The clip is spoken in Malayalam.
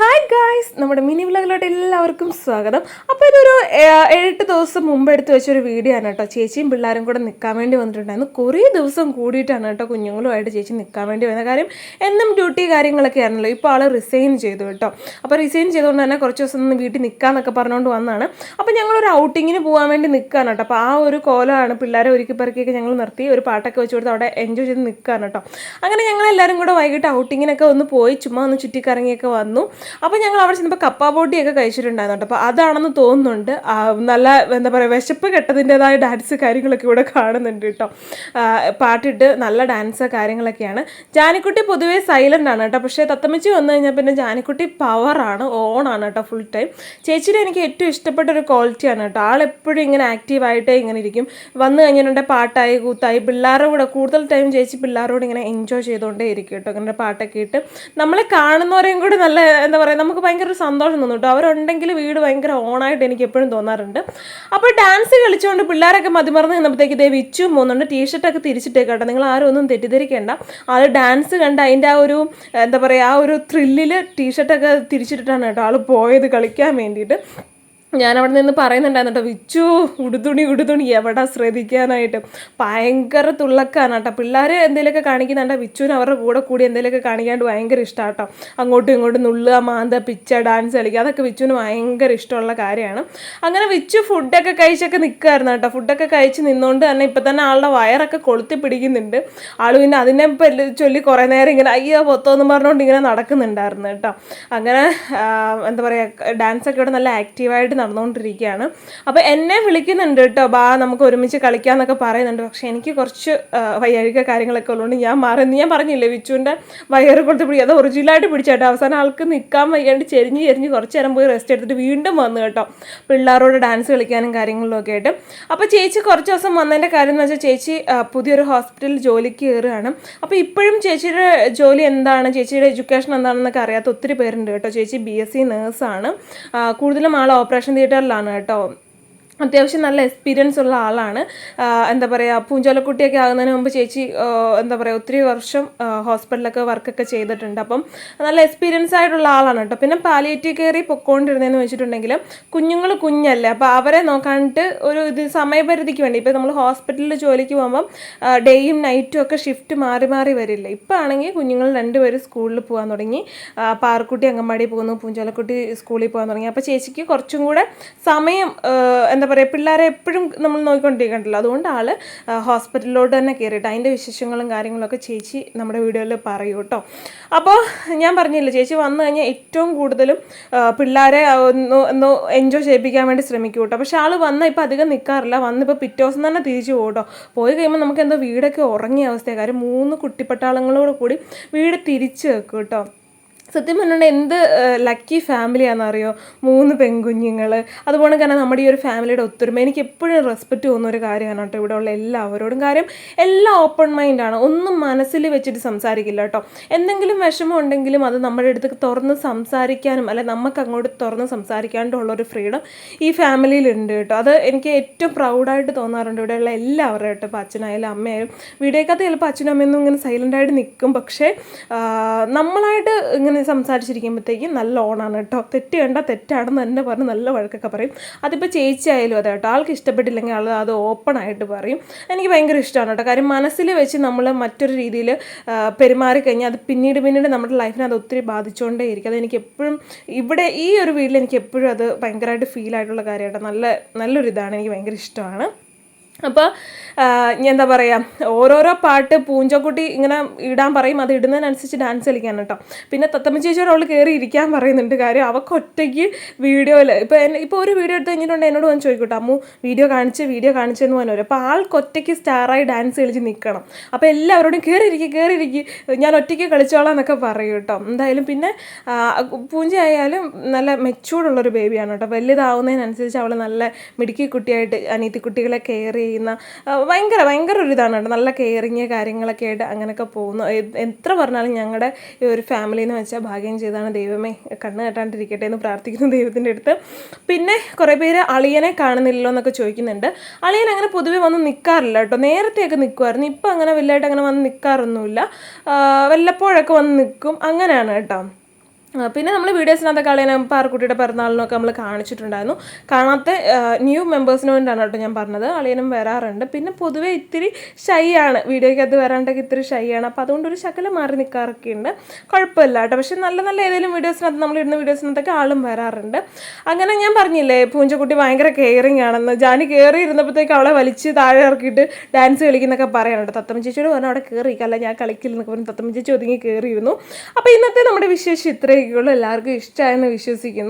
ഹായ് ഗായ്സ് നമ്മുടെ മിനി വിളകളോട്ട് എല്ലാവർക്കും സ്വാഗതം. അപ്പോൾ ഇതൊരു എട്ട് ദിവസം മുമ്പ് എടുത്ത് വെച്ചൊരു വീഡിയോ ആണ് കേട്ടോ. ചേച്ചിയും പിള്ളേരും കൂടെ നിൽക്കാൻ വേണ്ടി വന്നിട്ടുണ്ടായിരുന്നു. കുറേ ദിവസം കൂടിയിട്ടാണ് കേട്ടോ കുഞ്ഞുങ്ങളുമായിട്ട് ചേച്ചി നിൽക്കാൻ വേണ്ടി വന്നത്. കാര്യം എന്നും ഡ്യൂട്ടി കാര്യങ്ങളൊക്കെ ആണല്ലോ ഇപ്പോൾ ആൾ റിസൈൻ ചെയ്തു കേട്ടോ. അപ്പോൾ റിസൈൻ ചെയ്തുകൊണ്ട് തന്നെ കുറച്ച് ദിവസം ഒന്ന് വീട്ടിൽ നിൽക്കാമെന്നൊക്കെ പറഞ്ഞുകൊണ്ട് വന്നതാണ് അപ്പോൾ ഞങ്ങളൊരു ഔട്ടിങ്ങിന് പോകാൻ വേണ്ടി നിൽക്കുകയാണ് കേട്ടോ. അപ്പോൾ ആ ഒരു കോലമാണ് പിള്ളേരെ ഒരുക്കി പെറുക്കിയൊക്കെ ഞങ്ങൾ നിർത്തി. ഒരു പാട്ടൊക്കെ വെച്ച് കൊടുത്ത് അവിടെ എൻജോയ് ചെയ്ത് നിൽക്കുകയാണ് കേട്ടോ. അങ്ങനെ ഞങ്ങൾ എല്ലാവരും കൂടെ വൈകിട്ട് ഔട്ടിങ്ങിനൊക്കെ ഒന്ന് പോയി ചുമ്മാ ഒന്ന് ചുറ്റിക്കറങ്ങിയൊക്കെ വന്നു. അപ്പോൾ ഞങ്ങൾ അവിടെ ചെന്നപ്പോൾ കപ്പ ബോട്ടിയൊക്കെ കഴിച്ചിട്ടുണ്ടായിരുന്നു അപ്പോൾ അതാണെന്ന് തോന്നുന്നുണ്ട്. നല്ല എന്താ പറയുക വിശപ്പ് കെട്ടതിന്റെതായ ഡാൻസ് കാര്യങ്ങളൊക്കെ ഇവിടെ കാണുന്നുണ്ട് കേട്ടോ. പാട്ടിട്ട് നല്ല ഡാൻസ് കാര്യങ്ങളൊക്കെയാണ്. ജാനിക്കുട്ടി പൊതുവേ സൈലന്റ് ആണ് കേട്ടോ. പക്ഷേ തത്തമ്മച്ചി വന്നു കഴിഞ്ഞാൽ പിന്നെ ജാനിക്കുട്ടി പവറാണ് ഓണാണ് കേട്ടോ ഫുൾ ടൈം ചേച്ചിയുടെ എനിക്ക് ഏറ്റവും ഇഷ്ടപ്പെട്ട ഒരു ക്വാളിറ്റിയാണ് കേട്ടോ. ആളെപ്പോഴും ഇങ്ങനെ ആക്റ്റീവായിട്ടേ ഇങ്ങനെ ഇരിക്കും. വന്നു കഴിഞ്ഞിട്ടുണ്ടെങ്കിൽ പാട്ടായി കൂത്തായി പിള്ളേരുടെ കൂടെ കൂടുതൽ ടൈം ചേച്ചി പിള്ളേരോട് ഇങ്ങനെ എൻജോയ് ചെയ്തുകൊണ്ടേ ഇരിക്കും കേട്ടോ. ഇങ്ങനെ പാട്ടൊക്കെ ഇട്ട്. നമ്മളെ കാണുന്നവരെയും കൂടെ നല്ല എന്താ പറയുക നമുക്ക് ഭയങ്കര ഒരു സന്തോഷം തോന്നും കേട്ടോ. അവരുണ്ടെങ്കിൽ വീട് ഭയങ്കര ഓണായിട്ട് എനിക്ക് എപ്പോഴും തോന്നാറുണ്ട്. അപ്പോൾ ഡാൻസ് കളിച്ചുകൊണ്ട് പിള്ളേരൊക്കെ മതിമറന്ന് നിന്നപ്പോഴത്തേക്ക് ഇതേ വിച്ചും പോകുന്നുണ്ട് ടീഷർട്ടൊക്കെ തിരിച്ചിട്ടേക്കട്ടെ നിങ്ങൾ ആരും ഒന്നും തെറ്റിദ്ധരിക്കേണ്ട. ആൾ ഡാൻസ് കണ്ട് അതിന്റെ ആ ഒരു എന്താ പറയുക ആ ഒരു ത്രില്ലിൽ ടീഷർട്ടൊക്കെ തിരിച്ചിട്ടിട്ടാണ് കേട്ടോ ആൾ പോയത് കളിക്കാൻ വേണ്ടിയിട്ട്. ഞാൻ അവിടെ നിന്ന് പറയുന്നുണ്ടായിരുന്നു കേട്ടോ വിച്ചു ഉടുതുണി ഉടുതുണി എവിടെ ശ്രദ്ധിക്കാനായിട്ട്? ഭയങ്കര തുള്ളക്കാണ് കേട്ടോ പിള്ളേർ എന്തെങ്കിലുമൊക്കെ കാണിക്കുന്നുണ്ട് വിച്ചുവിന് അവരുടെ കൂടെ കൂടി എന്തെങ്കിലുമൊക്കെ കാണിക്കാണ്ട് ഭയങ്കര ഇഷ്ടമാണ് കേട്ടോ അങ്ങോട്ടും ഇങ്ങോട്ടും നുള്ളുക മാന്ത പിച്ച ഡാൻസ് കളിക്കുക അതൊക്കെ വിച്ചുവിന് ഭയങ്കര ഇഷ്ടമുള്ള കാര്യമാണ്. അങ്ങനെ വിച്ചു ഫുഡൊക്കെ കഴിച്ചൊക്കെ നിൽക്കുമായിരുന്നു കേട്ടോ ഫുഡൊക്കെ കഴിച്ച് നിന്നുകൊണ്ട് തന്നെ ഇപ്പം തന്നെ ആളുടെ വയറൊക്കെ കൊളുത്തി പിടിക്കുന്നുണ്ട്. ആൾ പിന്നെ അതിനെ ചൊല്ലി കുറേ നേരം ഇങ്ങനെ അയ്യോ പൊത്തോന്ന് പറഞ്ഞുകൊണ്ട് ഇങ്ങനെ നടക്കുന്നുണ്ടായിരുന്നു കേട്ടോ അങ്ങനെ എന്താ പറയുക ഡാൻസൊക്കെ ഇവിടെ നല്ല ആക്റ്റീവായിട്ട് നടന്നുകൊണ്ടിരിക്കുകയാണ്. അപ്പോൾ എന്നെ വിളിക്കുന്നുണ്ട് കേട്ടോ ബാ നമുക്ക് ഒരുമിച്ച് കളിക്കാമെന്നൊക്കെ പറയുന്നുണ്ട്. പക്ഷേ എനിക്ക് കുറച്ച് വയ്യാഴിക കാര്യങ്ങളൊക്കെ ഉള്ളതുകൊണ്ട് ഞാൻ മാറി. ഞാൻ പറഞ്ഞില്ലേ വിച്ചുവിന്റെ വയറ് കൊടുത്ത് പിടി അത് ഒറിജിനലായിട്ട് പിടിച്ചേട്ടോ അവസാനം ആൾക്ക് നിൽക്കാൻ വയ്യാണ്ട് ചെരിഞ്ഞ് ചെരിഞ്ഞ് കുറച്ച് നേരം പോയി റെസ്റ്റ് എടുത്തിട്ട് വീണ്ടും വന്നു കേട്ടോ. പിള്ളേരോട് ഡാൻസ് കളിക്കാനും കാര്യങ്ങളിലും ഒക്കെ ആയിട്ട്. അപ്പോൾ ചേച്ചി കുറച്ച് ദിവസം വന്നതിന്റെ കാര്യം എന്ന് വെച്ചാൽ ചേച്ചി പുതിയൊരു ഹോസ്പിറ്റലിൽ ജോലിക്ക് കയറുകയാണ്. അപ്പോൾ ഇപ്പോഴും ചേച്ചിയുടെ ജോലി എന്താണ്? ചേച്ചിയുടെ എഡ്യൂക്കേഷൻ എന്താണെന്നൊക്കെ അറിയാത്ത ഒത്തിരി പേരുണ്ട് കേട്ടോ. ചേച്ചി ബി എസ് സി നേഴ്സാണ് കൂടുതലും ആൾ ഓപ്പറേഷൻ തിയേറ്ററിലാണ് കേട്ടോ. അത്യാവശ്യം നല്ല എക്സ്പീരിയൻസ് ഉള്ള ആളാണ്. എന്താ പറയുക പൂഞ്ചോലക്കുട്ടിയൊക്കെ ആകുന്നതിന് മുമ്പ് ചേച്ചി എന്താ പറയുക ഒത്തിരി വർഷം ഹോസ്പിറ്റലൊക്കെ വർക്കൊക്കെ ചെയ്തിട്ടുണ്ട്. അപ്പം നല്ല എക്സ്പീരിയൻസ് ആയിട്ടുള്ള ആളാണ് കേട്ടോ. പിന്നെ പാലിയേറ്റീവ് കയറി പൊക്കോണ്ടിരുന്നതെന്ന് വെച്ചിട്ടുണ്ടെങ്കിൽ കുഞ്ഞുങ്ങൾ കുഞ്ഞല്ലേ? അപ്പോൾ അവരെ നോക്കാണ്ട് ഒരു ഇത് സമയപരിധിക്ക് വേണ്ടി. ഇപ്പോൾ നമ്മൾ ഹോസ്പിറ്റലിൽ ജോലിക്ക് പോകുമ്പം ഡേയും നൈറ്റും ഒക്കെ ഷിഫ്റ്റ് മാറി മാറി വരില്ല? ഇപ്പോൾ ആണെങ്കിൽ കുഞ്ഞുങ്ങൾ രണ്ടുപേരും സ്കൂളിൽ പോകാൻ തുടങ്ങി. പാറക്കുട്ടി അംഗൻവാടി പോകുന്നു പൂഞ്ചോലക്കുട്ടി സ്കൂളിൽ പോകാൻ തുടങ്ങി. അപ്പോൾ ചേച്ചിക്ക് കുറച്ചും കൂടെ സമയം എന്താ പറയുക പിള്ളേരെ എപ്പോഴും നമ്മൾ നോക്കിക്കൊണ്ടിരിക്കണ്ടല്ലോ. അതുകൊണ്ട് ആൾ ഹോസ്പിറ്റലിലോട്ട് തന്നെ കയറിയിട്ട് അതിന്റെ വിശേഷങ്ങളും കാര്യങ്ങളൊക്കെ ചേച്ചി നമ്മുടെ വീഡിയോയിൽ പറയൂ കേട്ടോ അപ്പോൾ ഞാൻ പറഞ്ഞില്ല ചേച്ചി വന്നു കഴിഞ്ഞാൽ ഏറ്റവും കൂടുതലും പിള്ളേരെ ഒന്ന് ഒന്ന് എൻജോയ് ചെയ്യിപ്പിക്കാൻ വേണ്ടി ശ്രമിക്കും കേട്ടോ പക്ഷേ ആൾ വന്നാൽ ഇപ്പോൾ അധികം നിൽക്കാറില്ല വന്നിപ്പോൾ പിറ്റേ ദിവസം തന്നെ തിരിച്ചു പോകട്ടോ കേട്ടോ പോയി കഴിയുമ്പോൾ നമുക്ക് എന്തോ വീടൊക്കെ ഉറങ്ങിയ അവസ്ഥയാണ് കാര്യം മൂന്ന് കുട്ടിപ്പട്ടാളങ്ങളോട് കൂടി വീട് തിരിച്ചു വെക്കും കേട്ടോ സത്യം പറഞ്ഞാൽ എന്ത് ലക്കി ഫാമിലിയാണെന്നറിയോ മൂന്ന് പെൺകുഞ്ഞുങ്ങൾ അതുപോലെ തന്നെ നമ്മുടെ ഈ ഒരു ഫാമിലിയുടെ ഒത്തൊരുമ. എനിക്ക് എപ്പോഴും റെസ്പെക്റ്റ് തോന്നുന്ന ഒരു കാര്യമാണ് കേട്ടോ ഇവിടെ ഉള്ള എല്ലാവരോടും. കാര്യം എല്ലാം ഓപ്പൺ മൈൻഡാണ് ഒന്നും മനസ്സിൽ വെച്ചിട്ട് സംസാരിക്കില്ല കേട്ടോ. എന്തെങ്കിലും വിഷമം ഉണ്ടെങ്കിലും അത് നമ്മുടെ അടുത്ത് തുറന്ന് സംസാരിക്കാനും അല്ലെ നമുക്ക് അങ്ങോട്ട് തുറന്ന് സംസാരിക്കാണ്ടുള്ള ഒരു ഫ്രീഡം ഈ ഫാമിലിയിലുണ്ട് കേട്ടോ. അത് എനിക്ക് ഏറ്റവും പ്രൗഡായിട്ട് തോന്നാറുണ്ട് ഇവിടെയുള്ള എല്ലാവരും കേട്ടോ. ഇപ്പോൾ അച്ഛനായാലും അമ്മയായാലും. വീഡിയോക്കകത്ത് ചിലപ്പോൾ അച്ഛനും അമ്മയൊന്നും ഇങ്ങനെ സൈലന്റായിട്ട് നിൽക്കും പക്ഷേ നമ്മളായിട്ട് ഇങ്ങനെ സംസാരിച്ചിരിക്കുമ്പോഴത്തേക്കും നല്ല ഓണാണ് കേട്ടോ. തെറ്റ് കണ്ടാൽ തെറ്റാണെന്ന് തന്നെ പറഞ്ഞ് നല്ല വഴക്കൊക്കെ പറയും. അതിപ്പോൾ ചേച്ചി ആയാലും അതെ കേട്ടോ. ആൾക്ക് ഇഷ്ടപ്പെട്ടില്ലെങ്കിൽ ആൾ അത് ഓപ്പൺ ആയിട്ട് പറയും. എനിക്ക് ഭയങ്കര ഇഷ്ടമാണ് കേട്ടോ. കാര്യം മനസ്സിൽ വെച്ച് നമ്മൾ മറ്റൊരു രീതിയിൽ പെരുമാറി കഴിഞ്ഞാൽ അത് പിന്നീട് പിന്നീട് നമ്മുടെ ലൈഫിനെ അത് ഒത്തിരി ബാധിച്ചുകൊണ്ടേ ഇരിക്കും അത് എനിക്ക് എപ്പോഴും ഇവിടെ ഈ ഒരു വീട്ടിൽ എനിക്ക് എപ്പോഴും അത് ഭയങ്കരമായിട്ട് ഫീൽ ആയിട്ടുള്ള കാര്യമായിട്ട് നല്ല നല്ലൊരു ഇതാണ് എനിക്ക് ഭയങ്കര ഇഷ്ടമാണ്. അപ്പോൾ എന്താ പറയുക ഓരോരോ പാട്ട് പൂഞ്ചക്കുട്ടി ഇങ്ങനെ ഇടാൻ പറയും അത് ഇടുന്നതിനനുസരിച്ച് ഡാൻസ് കളിക്കാൻ കേട്ടോ പിന്നെ തത്തമ്മ ചേച്ചിയുടെ അവൾ കയറി ഇരിക്കാൻ പറയുന്നുണ്ട് കാര്യം അവൾക്ക് ഒറ്റയ്ക്ക് വീഡിയോയിൽ ഇപ്പോൾ ഇപ്പോൾ ഒരു വീഡിയോ എടുത്ത് കഴിഞ്ഞിട്ടുണ്ടെങ്കിൽ എന്നോട് വന്ന് ചോദിക്കട്ടെ അമ്മു വീഡിയോ കാണിച്ച് വീഡിയോ കാണിച്ചെന്ന് പറഞ്ഞു അപ്പോൾ ആൾക്ക് ഒറ്റയ്ക്ക് സ്റ്റാറായി ഡാൻസ് കളിച്ച് നിൽക്കണം അപ്പോൾ എല്ലാവരോടും കയറി ഇരിക്കുക കയറി ഇരിക്കുക ഞാൻ ഒറ്റയ്ക്ക് കളിച്ചോളാം എന്നൊക്കെ പറയും കേട്ടോ എന്തായാലും പിന്നെ പൂഞ്ചയായാലും നല്ല മെച്ചൂർഡുള്ളൊരു ബേബിയാണ് കേട്ടോ വലുതാവുന്നതിനനുസരിച്ച് അവൾ നല്ല മിടുക്കി കുട്ടിയായിട്ട് അനീതി കുട്ടികളെ കെയർ ചെയ്യുന്ന ഭയങ്കര ഭയങ്കര ഒരു ഇതാണ് കേട്ടോ. നല്ല കെയറിങ് കാര്യങ്ങളൊക്കെ ആയിട്ട് അങ്ങനെയൊക്കെ പോകുന്നു. എത്ര പറഞ്ഞാലും ഞങ്ങളുടെ ഈ ഒരു ഫാമിലി എന്ന് വെച്ചാൽ ഭാഗ്യം ചെയ്താണ് ദൈവമേ. കണ്ണ് കെട്ടാണ്ടിരിക്കട്ടെ എന്ന് പ്രാർത്ഥിക്കുന്നു ദൈവത്തിന്റെ അടുത്ത്. പിന്നെ കുറേ പേര് അളിയനെ കാണുന്നില്ലല്ലോ എന്നൊക്കെ ചോദിക്കുന്നുണ്ട്. അളിയൻ അങ്ങനെ പൊതുവേ വന്ന് നിൽക്കാറില്ല കേട്ടോ. നേരത്തെയൊക്കെ നിൽക്കുമായിരുന്നു ഇപ്പം അങ്ങനെ വലുതായിട്ട് അങ്ങനെ വന്ന് നിൽക്കാറൊന്നുമില്ല വല്ലപ്പോഴൊക്കെ വന്ന് നിൽക്കും അങ്ങനെയാണ് കേട്ടോ. പിന്നെ നമ്മൾ വീഡിയോസിനകത്തൊക്കെ അളിയനെ പാറക്കുട്ടിയുടെ പിറന്നാളിനൊക്കെ നമ്മൾ കാണിച്ചിട്ടുണ്ടായിരുന്നു. കാണാത്ത ന്യൂ മെമ്പേഴ്സിന് വേണ്ടിയാണ് കേട്ടോ ഞാൻ പറഞ്ഞത്. അളിയനും വരാറുണ്ട്. പിന്നെ പൊതുവേ ഇത്തിരി ഷൈ ആണ് വീഡിയോയ്ക്കകത്ത് വരാണ്ടൊക്കെ ഇത്തിരി ഷൈ ആണ് അപ്പോൾ അതുകൊണ്ട് ഒരു ശകലം മാറി നിൽക്കാറൊക്കെ ഉണ്ട്. കുഴപ്പമില്ല കേട്ടോ. പക്ഷേ നല്ല നല്ല ഏതെങ്കിലും വീഡിയോസിനകത്ത് നമ്മൾ ഇടുന്ന വീഡിയോസിനകത്തൊക്കെ ആളും വരാറുണ്ട്. അങ്ങനെ ഞാൻ പറഞ്ഞില്ലേ പൂഞ്ചക്കുട്ടി ഭയങ്കര കെയറിങ് ആണെന്ന്. ജാനി കയറി ഇരുന്നപ്പോഴത്തേക്ക് അവളെ വലിച്ച് താഴെ ഇറക്കിയിട്ട് ഡാൻസ് കളിക്കുന്നൊക്കെ പറയാനുണ്ട് തത്തമ്മ ചേച്ചിയോട് പറഞ്ഞു അവിടെ കയറി അല്ല ഞാൻ കളിക്കില്ലെന്നൊക്കെ പറഞ്ഞ് തത്തമ്മ ചേച്ചി ഒതുങ്ങി കയറിയിരുന്നു അപ്പോൾ ഇന്നത്തെ നമ്മുടെ വിശേഷം ഇത്രയൊക്കെയുള്ളൂ എല്ലാവർക്കും ഇഷ്ടമായെന്ന് വിശ്വസിക്കുന്നു.